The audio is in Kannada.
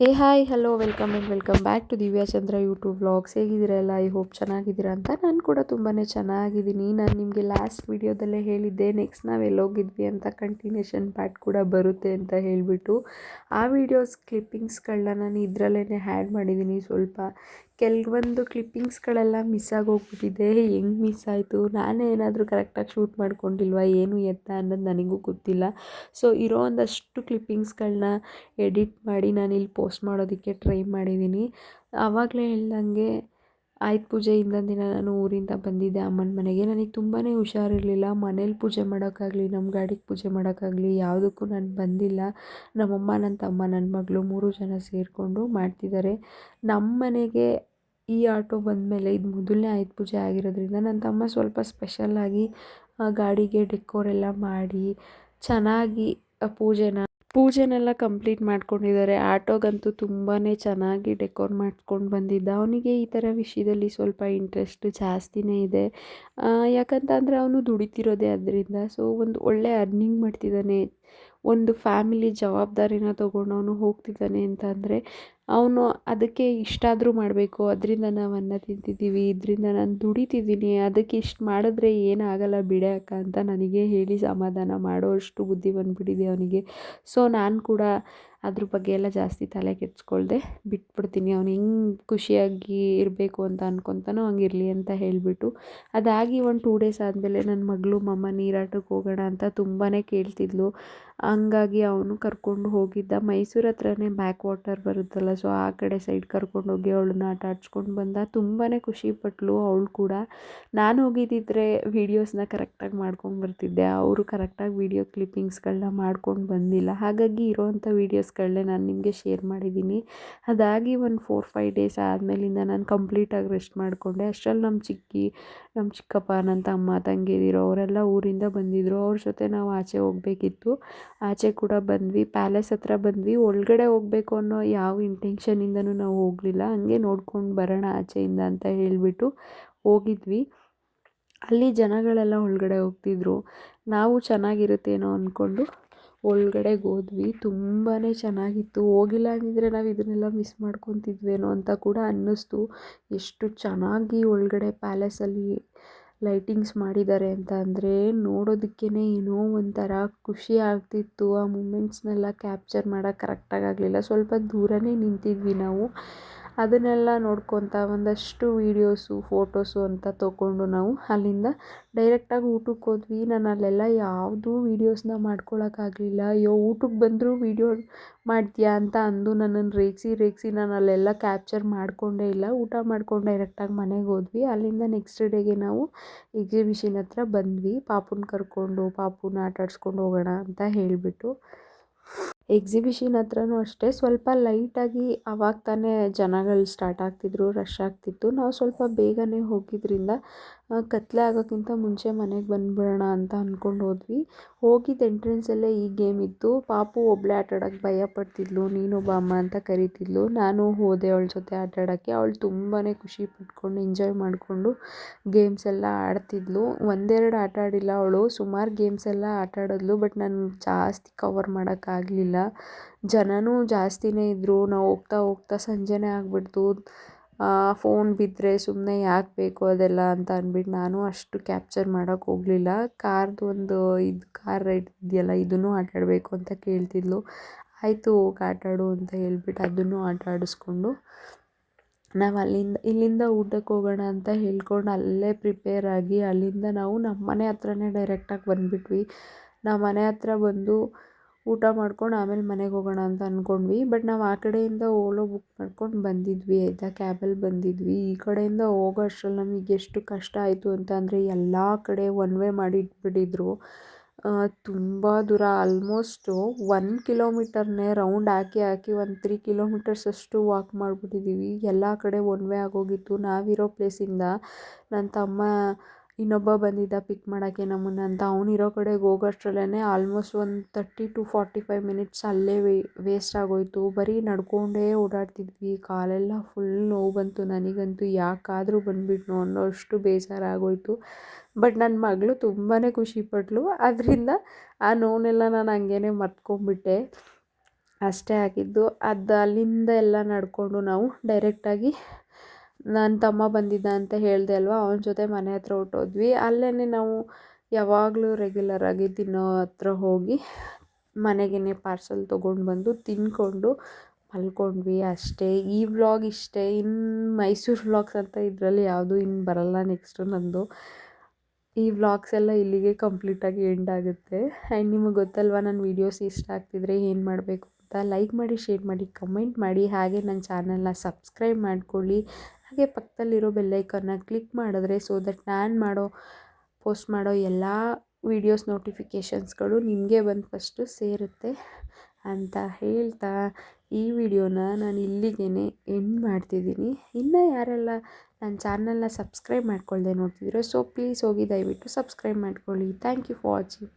ಏ hi, hello, welcome and welcome back to Divya Chandra YouTube vlogs. ಹೇಗಿದ್ದೀರಲ್ಲ I hope ಚೆನ್ನಾಗಿದ್ದೀರಾ ಅಂತ ನಾನು ಕೂಡ ತುಂಬಾ ಚೆನ್ನಾಗಿದ್ದೀನಿ. ನಾನು ನಿಮಗೆ ಲಾಸ್ಟ್ ವೀಡಿಯೋದಲ್ಲೇ ಹೇಳಿದ್ದೆ ನೆಕ್ಸ್ಟ್ ನಾವು ಎಲ್ಲೋಗಿದ್ವಿ ಅಂತ ಕಂಟಿನ್ಯೂಷನ್ ಪ್ಯಾಟ್ ಕೂಡ ಬರುತ್ತೆ ಅಂತ ಹೇಳಿಬಿಟ್ಟು. ಆ ವೀಡಿಯೋಸ್ ಕ್ಲಿಪ್ಪಿಂಗ್ಸ್ಗಳನ್ನ ನಾನು ಇದರಲ್ಲೇ ಹ್ಯಾಡ್ ಮಾಡಿದ್ದೀನಿ ಸ್ವಲ್ಪ. ಕೆಲವೊಂದು ಕ್ಲಿಪ್ಪಿಂಗ್ಸ್ಗಳೆಲ್ಲ ಮಿಸ್ ಆಗೋಗ್ಬಿಟ್ಟಿದೆ. ಹೆಂಗೆ ಮಿಸ್ ಆಯಿತು? ನಾನೇ ಏನಾದರೂ ಕರೆಕ್ಟಾಗಿ ಶೂಟ್ ಮಾಡ್ಕೊಂಡಿಲ್ವಾ? ಏನು ಎತ್ತ ಅನ್ನೋದು ನನಗೂ ಗೊತ್ತಿಲ್ಲ. ಸೊ ಇರೋ ಒಂದಷ್ಟು ಕ್ಲಿಪ್ಪಿಂಗ್ಸ್ಗಳನ್ನ ಎಡಿಟ್ ಮಾಡಿ ನಾನು ಇಲ್ಲಿ ಪೋಸ್ಟ್ ಮಾಡೋದಕ್ಕೆ ಟ್ರೈ ಮಾಡಿದ್ದೀನಿ ಆವಾಗಲೇ ಹೇಳ್ದಂಗೆ ಆಯುಧ ಪೂಜೆ ಹಿಂದಿನ ದಿನ ನಾನು ಊರಿಂದ ಬಂದಿದ್ದೆ ಅಮ್ಮನ ಮನೆಗೆ. ನನಗೆ ತುಂಬಾ ಹುಷಾರಿರಲಿಲ್ಲ. ಮನೇಲಿ ಪೂಜೆ ಮಾಡೋಕ್ಕಾಗಲಿ ನಮ್ಮ ಗಾಡಿಗೆ ಪೂಜೆ ಮಾಡೋಕ್ಕಾಗಲಿ ಯಾವುದಕ್ಕೂ ನಾನು ಬಂದಿಲ್ಲ. ನಮ್ಮಮ್ಮ ನನ್ನ ತಮ್ಮ ನನ್ನ ಮಗಳು ಮೂರು ಜನ ಸೇರಿಕೊಂಡು ಮಾಡ್ತಿದ್ದಾರೆ ನಮ್ಮ ಮನೆಗೆ ಈ ಆಟೋ ಬಂದಮೇಲೆ ಇದು ಮೊದಲನೇ ಆಯುಧ ಪೂಜೆ ಆಗಿರೋದ್ರಿಂದ ನನ್ನ ತಮ್ಮ ಸ್ವಲ್ಪ ಸ್ಪೆಷಲ್ಲಾಗಿ ಗಾಡಿಗೆ ಡೆಕೋರ್ ಎಲ್ಲ ಮಾಡಿ, ಚೆನ್ನಾಗಿ ಪೂಜೆನ, ಪೂಜೆನೆಲ್ಲ ಕಂಪ್ಲೀಟ್ ಮಾಡ್ಕೊಂಡಿದ್ದಾರೆ. ಆಟೋಗಂತೂ ತುಂಬಾ ಚೆನ್ನಾಗಿ ಡೆಕೋರ್ ಮಾಡ್ಕೊಂಡು ಬಂದಿದ್ದ. ಅವನಿಗೆ ಈ ಥರ ವಿಷಯದಲ್ಲಿ ಸ್ವಲ್ಪ ಇಂಟ್ರೆಸ್ಟ್ ಜಾಸ್ತಿನೇ ಇದೆ. ಯಾಕಂತಂದರೆ ಅವನು ದುಡಿತಿರೋದೇ ಅದರಿಂದ. ಸೊ ಒಂದು ಒಳ್ಳೆ ಅರ್ನಿಂಗ್ ಮಾಡ್ತಿದ್ದಾನೆ. ಒಂದು ಫ್ಯಾಮಿಲಿ ಜವಾಬ್ದಾರಿನ ತೊಗೊಂಡು ಅವನು ಹೋಗ್ತಿದ್ದಾನೆ ಅಂತಂದರೆ ಅವನು ಅದಕ್ಕೆ ಇಷ್ಟಾದರೂ ಮಾಡಬೇಕು, ಅದರಿಂದ ನಾವು ಅನ್ನ ತಿಂತಿದ್ದೀವಿ, ಇದರಿಂದ ನಾನು ದುಡಿತಿದ್ದೀನಿ, ಅದಕ್ಕೆ ಇಷ್ಟು ಮಾಡಿದ್ರೆ ಏನಾಗಲ್ಲ ಬಿಡೆ ಅಕ್ಕ ಅಂತ ನನಗೆ ಹೇಳಿ ಸಮಾಧಾನ ಮಾಡೋ ಅಷ್ಟು ಬುದ್ಧಿ ಬಂದುಬಿಟ್ಟಿದೆ ಅವನಿಗೆ. ಸೊ ನಾನು ಕೂಡ ಅದ್ರ ಬಗ್ಗೆ ಎಲ್ಲ ಜಾಸ್ತಿ ತಲೆ ಕೆಡಿಸ್ಕೊಳ್ದೆ ಬಿಟ್ಬಿಡ್ತೀನಿ. ಅವ್ನು ಹೆಂಗೆ ಖುಷಿಯಾಗಿ ಇರಬೇಕು ಅಂತ ಅನ್ಕೊತಾನೋ ಹಂಗಿರಲಿ ಅಂತ ಹೇಳಿಬಿಟ್ಟು. ಅದಾಗಿ ಒಂದು ಟೂ ಡೇಸ್ ಆದಮೇಲೆ ನನ್ನ ಮಗಳು, ಮಮ್ಮ ನೀರಾಟಕ್ಕೆ ಹೋಗೋಣ ಅಂತ ತುಂಬಾ ಕೇಳ್ತಿದ್ಲು. ಹಂಗಾಗಿ ಅವನು ಕರ್ಕೊಂಡು ಹೋಗಿದ್ದ. ಮೈಸೂರು ಹತ್ರನೇ ಬ್ಯಾಕ್ ವಾಟರ್ ಬರುತ್ತಲ್ಲ ಸೊ ಆ ಕಡೆ ಸೈಡ್ ಕರ್ಕೊಂಡೋಗಿ ಅವಳನ್ನ ಆಟ ಆಡ್ಸ್ಕೊಂಡು ಬಂದ. ತುಂಬಾ ಖುಷಿಪಟ್ಲು ಅವಳು ಕೂಡ. ನಾನು ಹೋಗಿದ್ದಿದ್ರೆ ವೀಡಿಯೋಸ್ನ ಕರೆಕ್ಟಾಗಿ ಮಾಡ್ಕೊಂಡು ಬರ್ತಿದ್ದೆ. ಅವರು ಕರೆಕ್ಟಾಗಿ ವೀಡಿಯೋ ಕ್ಲಿಪ್ಪಿಂಗ್ಸ್ಗಳನ್ನ ಮಾಡ್ಕೊಂಡು ಬಂದಿಲ್ಲ. ಹಾಗಾಗಿ ಇರೋವಂಥ ವೀಡಿಯೋಸ್ಗಳನ್ನೇ ನಾನು ನಿಮಗೆ ಶೇರ್ ಮಾಡಿದ್ದೀನಿ ಅದಾಗಿ ಒಂದು ಫೋರ್ ಫೈವ್ ಡೇಸ್ ಆದಮೇಲಿಂದ ನಾನು ಕಂಪ್ಲೀಟಾಗಿ ರೆಸ್ಟ್ ಮಾಡಿಕೊಂಡೆ. ಅಷ್ಟರಲ್ಲಿ ನಮ್ಮ ಚಿಕ್ಕಿ ನಮ್ಮ ಚಿಕ್ಕಪ್ಪ ನನ್ನ ತಮ್ಮ ತಂಗಿದಿರೋ ಅವರೆಲ್ಲ ಊರಿಂದ ಬಂದಿದ್ದರು ಅವ್ರ ಜೊತೆ ನಾವು ಆಚೆ ಹೋಗಬೇಕಿತ್ತು. ಆಚೆ ಕೂಡ ಬಂದ್ವಿ. ಪ್ಯಾಲೇಸ್ ಹತ್ರ ಬಂದ್ವಿ. ಒಳಗಡೆ ಹೋಗಬೇಕು ಅನ್ನೋ ಯಾವ ಇಂಟೆನ್ಷನಿಂದನೂ ನಾವು ಹೋಗಲಿಲ್ಲ. ಹಂಗೆ ನೋಡ್ಕೊಂಡು ಬರೋಣ ಆಚೆಯಿಂದ ಅಂತ ಹೇಳಿಬಿಟ್ಟು ಹೋಗಿದ್ವಿ. ಅಲ್ಲಿ ಜನಗಳೆಲ್ಲ ಒಳಗಡೆ ಹೋಗ್ತಿದ್ರು. ನಾವು ಚೆನ್ನಾಗಿರುತ್ತೇನೋ ಅಂದ್ಕೊಂಡು ಒಳಗಡೆಗೆ ಹೋದ್ವಿ. ತುಂಬಾ ಚೆನ್ನಾಗಿತ್ತು. ಹೋಗಿಲ್ಲ ಅಂದಿದ್ರೆ ನಾವು ಇದನ್ನೆಲ್ಲ ಮಿಸ್ ಮಾಡ್ಕೊತಿದ್ವೇನೋ ಅಂತ ಕೂಡ ಅನ್ನಿಸ್ತು. ಎಷ್ಟು ಚೆನ್ನಾಗಿ ಒಳಗಡೆ ಪ್ಯಾಲೇಸಲ್ಲಿ ಲೈಟಿಂಗ್ಸ್ ಮಾಡಿದ್ದಾರೆ ಅಂತ ಅಂದರೆ ನೋಡೋದಕ್ಕೇ ಏನೋ ಒಂಥರ ಖುಷಿ ಆಗ್ತಿತ್ತು. ಆ ಮೂಮೆಂಟ್ಸ್ನೆಲ್ಲ ಕ್ಯಾಪ್ಚರ್ ಮಾಡೋಕ್ಕೆ ಕರೆಕ್ಟಾಗಿ ಆಗಲಿಲ್ಲ. ಸ್ವಲ್ಪ ದೂರನೇ ನಿಂತಿದ್ವಿ ನಾವು. ಅದನ್ನೆಲ್ಲ ನೋಡ್ಕೊತಾ ಒಂದಷ್ಟು ವೀಡಿಯೋಸು, ಫೋಟೋಸು ಅಂತ ತೊಗೊಂಡು ನಾವು ಅಲ್ಲಿಂದ ಡೈರೆಕ್ಟಾಗಿ ಊಟಕ್ಕೆ ಹೋದ್ವಿ. ನಾನು ಅಲ್ಲೆಲ್ಲ ಯಾವುದೂ ವೀಡಿಯೋಸ್ನ ಮಾಡ್ಕೊಳ್ಳೋಕ್ಕಾಗಲಿಲ್ಲ ಅಯ್ಯೋ, ಊಟಕ್ಕೆ ಬಂದರೂ ವೀಡಿಯೋ ಮಾಡ್ತೀಯಾ ಅಂತ ಅಂದು ನನ್ನನ್ನು ರೇಗಿಸಿ ರೇಗಿಸಿ ನಾನು ಅಲ್ಲೆಲ್ಲ ಕ್ಯಾಪ್ಚರ್ ಮಾಡಿಕೊಂಡೇ ಇಲ್ಲ. ಊಟ ಮಾಡ್ಕೊಂಡು ಡೈರೆಕ್ಟಾಗಿ ಮನೆಗೆ ಹೋದ್ವಿ. ಅಲ್ಲಿಂದ ನೆಕ್ಸ್ಟ್ ಡೇಗೆ ನಾವು ಎಕ್ಸಿಬಿಷನ್ ಹತ್ರ ಬಂದ್ವಿ. ಪಾಪುನ ಕರ್ಕೊಂಡು, ಪಾಪುನ ಆಟಾಡ್ಸ್ಕೊಂಡು ಹೋಗೋಣ ಅಂತ ಹೇಳಿಬಿಟ್ಟು. ಎಕ್ಸಿಬಿಷನ್ ಹತ್ರನೂ ಅಷ್ಟೇ. ಸ್ವಲ್ಪ ಲೈಟಾಗಿ ಆವಾಗ ತಾನೇ ಜನಗಳು ಸ್ಟಾರ್ಟ್ ಆಗ್ತಿದ್ರು ರಶ್ ಆಗ್ತಿತ್ತು. ನಾವು ಸ್ವಲ್ಪ ಬೇಗನೆ ಹೋಗಿದ್ದರಿಂದ ಕತ್ತಲೆ ಆಗೋಕ್ಕಿಂತ ಮುಂಚೆ ಮನೆಗೆ ಬಂದುಬಿಡೋಣ ಅಂತ ಅಂದ್ಕೊಂಡು ಹೋದ್ವಿ. ಹೋಗಿದ್ದ ಎಂಟ್ರೆನ್ಸಲ್ಲೇ ಈ ಗೇಮ್ ಇತ್ತು. ಪಾಪು ಒಬ್ಬಳೇ ಆಟ ಆಡೋಕ್ಕೆ ಭಯ ಪಡ್ತಿದ್ಲು ನೀನು ಬಾ ಅಮ್ಮ ಅಂತ ಕರಿತಿದ್ಲು. ನಾನು ಹೋದೆ ಅವಳ ಜೊತೆ ಆಟಾಡೋಕ್ಕೆ. ಅವಳು ತುಂಬಾ ಖುಷಿ ಪಟ್ಕೊಂಡು ಎಂಜಾಯ್ ಮಾಡಿಕೊಂಡು ಗೇಮ್ಸ್ ಎಲ್ಲ ಆಡ್ತಿದ್ಲು. ಒಂದೆರಡು ಆಟ ಆಡಿಲ್ಲ ಅವಳು. ಸುಮಾರು ಗೇಮ್ಸ್ ಎಲ್ಲ ಆಟ ಆಡಿದ್ಲು ಬಟ್ ನಾನು ಜಾಸ್ತಿ ಕವರ್ ಮಾಡೋಕ್ಕಾಗಲಿಲ್ಲ ಜನನೂ ಜಾಸ್ತಿನೇ ಇದ್ದರು ನಾವು ಹೋಗ್ತಾ ಹೋಗ್ತಾ ಸಂಜೆನೇ ಆಗಿಬಿಡ್ತು. ಫೋನ್ ಬಿದ್ದರೆ ಸುಮ್ಮನೆ ಯಾಕೆ ಬೇಕು ಅದೆಲ್ಲ ಅಂತ ಅಂದ್ಬಿಟ್ಟು ನಾನು ಅಷ್ಟು ಕ್ಯಾಪ್ಚರ್ ಮಾಡೋಕ್ಕೆ ಹೋಗಲಿಲ್ಲ. ಕಾರ್ದು ಒಂದು ಇದು ಕಾರ್ ರೈಡ್ ಇದೆಯಲ್ಲ, ಇದನ್ನು ಆಟಾಡಬೇಕು ಅಂತ ಕೇಳ್ತಿದ್ಲು. ಆಯಿತು ಹೋಗಿ ಆಟಾಡು ಅಂತ ಹೇಳ್ಬಿಟ್ಟು ಅದನ್ನು ಆಟ ಆಡಿಸ್ಕೊಂಡು ನಾವು ಅಲ್ಲಿಂದ, ಇಲ್ಲಿಂದ ಊಟಕ್ಕೆ ಹೋಗೋಣ ಅಂತ ಹೇಳ್ಕೊಂಡು ಅಲ್ಲೇ ಪ್ರಿಪೇರ್ ಆಗಿ ಅಲ್ಲಿಂದ ನಾವು ನಮ್ಮ ಮನೆ ಹತ್ರನೇ ಡೈರೆಕ್ಟಾಗಿ ಬಂದುಬಿಟ್ವಿ. ನಮ್ಮ ಮನೆ ಹತ್ರ ಬಂದು ಊಟ ಮಾಡ್ಕೊಂಡು ಆಮೇಲೆ ಮನೆಗೆ ಹೋಗೋಣ ಅಂತ ಅಂದ್ಕೊಂಡ್ವಿ ಬಟ್ ನಾವು ಆ ಕಡೆಯಿಂದ ಓಲೋ ಬುಕ್ ಮಾಡ್ಕೊಂಡು ಬಂದಿದ್ವಿ. ಆಯಿತಾ? ಕ್ಯಾಬಲ್ಲಿ ಬಂದಿದ್ವಿ. ಈ ಕಡೆಯಿಂದ ಹೋಗೋ ಅಷ್ಟರಲ್ಲಿ ನಮಗೆ ಎಷ್ಟು ಕಷ್ಟ ಆಯಿತು ಅಂತ ಅಂದರೆ ಎಲ್ಲ ಕಡೆ ಒನ್ ವೇ ಮಾಡಿಟ್ಬಿಟ್ಟಿದ್ರು. ತುಂಬ ದೂರ. ಆಲ್ಮೋಸ್ಟು ಒನ್ ಕಿಲೋಮೀಟರ್ನೇ ರೌಂಡ್ ಹಾಕಿ ಹಾಕಿ ಒಂದು ತ್ರೀ ಕಿಲೋಮೀಟರ್ಸ್ ಅಷ್ಟು ವಾಕ್ ಮಾಡಿಬಿಟ್ಟಿದ್ದೀವಿ ಎಲ್ಲ ಕಡೆ ಒನ್ ವೇ ಆಗೋಗಿತ್ತು. ನಾವಿರೋ ಪ್ಲೇಸಿಂದ ನನ್ನ ತಮ್ಮ ಇನ್ನೊಬ್ಬ ಬಂದಿದ್ದ ಪಿಕ್ ಮಾಡೋಕ್ಕೆ ನಮ್ಮನ್ನು ಅಂತ. ಅವನಿರೋ ಕಡೆಗೆ ಹೋಗೋಷ್ಟ್ರಲ್ಲೇ ಆಲ್ಮೋಸ್ಟ್ ಒಂದು thirty to forty five minutes ಅಲ್ಲೇ ವೇಸ್ಟ್ ಆಗೋಯಿತು. ಬರೀ ನಡ್ಕೊಂಡೇ ಓಡಾಡ್ತಿದ್ವಿ. ಕಾಲೆಲ್ಲ ಫುಲ್ ನೋವು ಬಂತು. ನನಗಂತೂ ಯಾಕಾದರೂ ಬಂದುಬಿಟ್ನೋ ಅನ್ನೋ ಅಷ್ಟು ಬೇಜಾರಾಗೋಯಿತು. ಬಟ್ ನನ್ನ ಮಗಳು ತುಂಬಾ ಖುಷಿಪಟ್ಲು ಅದರಿಂದ ಆ ನೋವನ್ನೆಲ್ಲ ನಾನು ಹಂಗೇನೆ ಮರ್ತ್ಕೊಂಡ್ಬಿಟ್ಟೆ ಅಷ್ಟೇ ಆಗಿದ್ದು ಅದು ಅಲ್ಲಿಂದ ಎಲ್ಲ ನಡ್ಕೊಂಡು ನಾವು ಡೈರೆಕ್ಟಾಗಿ ನನ್ನ ತಮ್ಮ ಬಂದಿದ್ದ ಅಂತ ಹೇಳಿದೆ ಅಲ್ವಾ? ಅವನ ಜೊತೆ ಮನೆ ಹತ್ರ ಹೊರ್ಟೋದ್ವಿ. ಅಲ್ಲೇ ನಾವು ಯಾವಾಗಲೂ ರೆಗ್ಯುಲರಾಗಿ ತಿನ್ನೋ ಹತ್ರ ಹೋಗಿ ಮನೆಗೇ ಪಾರ್ಸಲ್ ತೊಗೊಂಡು ಬಂದು ತಿಂದ್ಕೊಂಡು ಮಲ್ಕೊಂಡ್ವಿ ಅಷ್ಟೇ. ಈ ವ್ಲಾಗ್ ಇಷ್ಟೇ. ಇನ್ನು ಮೈಸೂರು ವ್ಲಾಗ್ಸ್ ಅಂತ ಇದರಲ್ಲಿ ಯಾವುದು ಇನ್ನು ಬರಲ್ಲ ನೆಕ್ಸ್ಟು ನಂದು. ಈ ವ್ಲಾಗ್ಸ್ ಎಲ್ಲ ಇಲ್ಲಿಗೆ ಕಂಪ್ಲೀಟಾಗಿ ಎಂಡ್ ಆಗುತ್ತೆ. ಆ್ಯಂಡ್ ನಿಮಗೆ ಗೊತ್ತಲ್ವ ನನ್ನ ವೀಡಿಯೋಸ್ ಇಷ್ಟ ಆಗ್ತಿದ್ರೆ ಏನು ಮಾಡಬೇಕು ಅಂತ? ಲೈಕ್ ಮಾಡಿ ಶೇರ್ ಮಾಡಿ ಕಮೆಂಟ್ ಮಾಡಿ. ಹಾಗೆ ನನ್ನ ಚಾನಲ್ನ ಸಬ್ಸ್ಕ್ರೈಬ್ ಮಾಡ್ಕೊಳ್ಳಿ. ಹಾಗೆ ಪಕ್ಕದಲ್ಲಿರೋ ಬೆಲ್ಲೈಕನ್ನ ಕ್ಲಿಕ್ ಮಾಡಿದ್ರೆ ಸೊ ದಟ್ ನಾನು ಮಾಡೋ ಪೋಸ್ಟ್ ಮಾಡೋ ಎಲ್ಲ ವಿಡಿಯೋಸ್ ನೋಟಿಫಿಕೇಷನ್ಸ್ಗಳು ನಿಮಗೆ ಬಂದು ಫಸ್ಟು ಸೇರುತ್ತೆ ಅಂತ ಹೇಳ್ತಾ ಈ ವಿಡಿಯೋನ ನಾನು ಇಲ್ಲಿಗೆ ಎಂಡ್ ಮಾಡ್ತಿದ್ದೀನಿ. ಇನ್ನೂ ಯಾರೆಲ್ಲ ನನ್ನ ಚಾನಲ್ನ ಸಬ್ಸ್ಕ್ರೈಬ್ ಮಾಡ್ಕೊಳ್ಳದೆ ನೋಡ್ತಿದ್ದೀರೋ ಸೊ ಪ್ಲೀಸ್ ಹೋಗಿ ದಯವಿಟ್ಟು ಸಬ್ಸ್ಕ್ರೈಬ್ ಮಾಡ್ಕೊಳ್ಳಿ. Thank you for watching